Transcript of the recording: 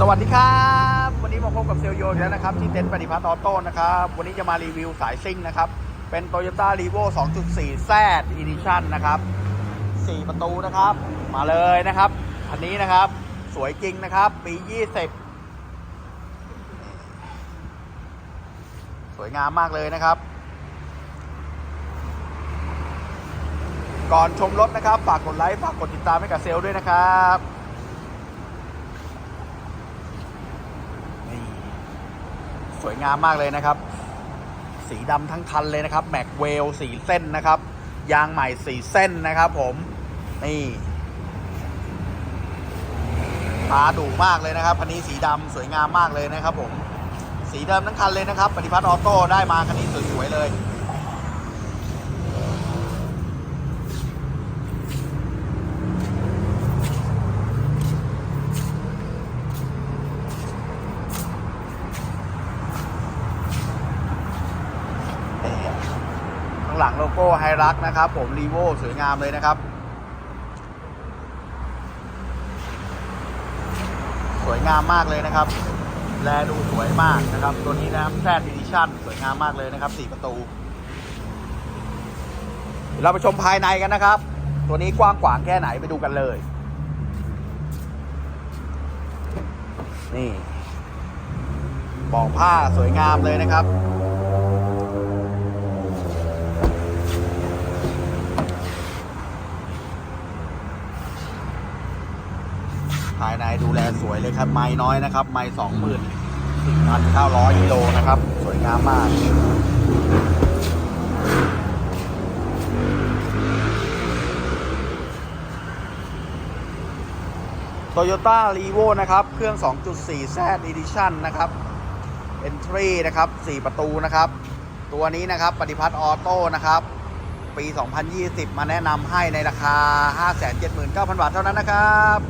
สวัสดีครับ วันนี้มาพบกับเซลโยอีกแล้วนะครับ ที่เต็นท์ปฏิพัฒน์ออโต้นะครับ วันนี้จะมารีวิวสายซิ่งนะครับ เป็น Toyota r e v o 2.4 Z Edition นะครับ 4 ประตูนะครับ มาเลยนะครับ คันนี้นะครับ สวยจริงนะครับ ปี 20 สวยงามมากเลยนะครับ ก่อนชมรถนะครับ ฝากกดไลค์ ฝากกดติดตามให้กับเซลด้วยนะครับ สวยงามมากเลยนะครับ สีดำทั้งคันเลยนะครับแม็กเวลสีเส้นนะครับ ยางใหม่สีเส้นนะครับ ผมนี่ตาดุมากเลยนะครับคันนี้สีดำสวยงามมากเลยนะครับ ผม สีเดิมทั้งคันเลยนะครับปฏิพัฒน์ออโต้ได้มาคันนี้สวยๆเลยางหลังโลโก้ไฮรักนะครับ ผมรีโวสวยงามเลยนะครับ สวยงามมากเลยนะครับ แลดูสวยมากนะครับ ตัวนี้นะครับแซดอีดิชั่นสวยงามมากเลยนะครับสี่ประตูเดี๋ยวเราไปชมภายในกันนะครับ ตัวนี้กว้างขวางแค่ไหนไปดูกันเลย นี่บอกผ้าสวยงามเลยนะครับายในดูแลสวยเลยครับ ไม้น้อยนะครับ ไม้สองหมื่นสี่พันเก้าร้อยกิโลนะครับ สวยงามมาก Toyota r e v o นะครับ เครื่อง 2.4 Z Edition นะครับ Entry นะครับ 4 ประตูนะครับ ตัวนี้นะครับ ปฏิพัฒน์ออโต้นะครับ ปี 2020 มาแนะนำให้ในราคา 579,000 บาทเท่านั้นนะครับ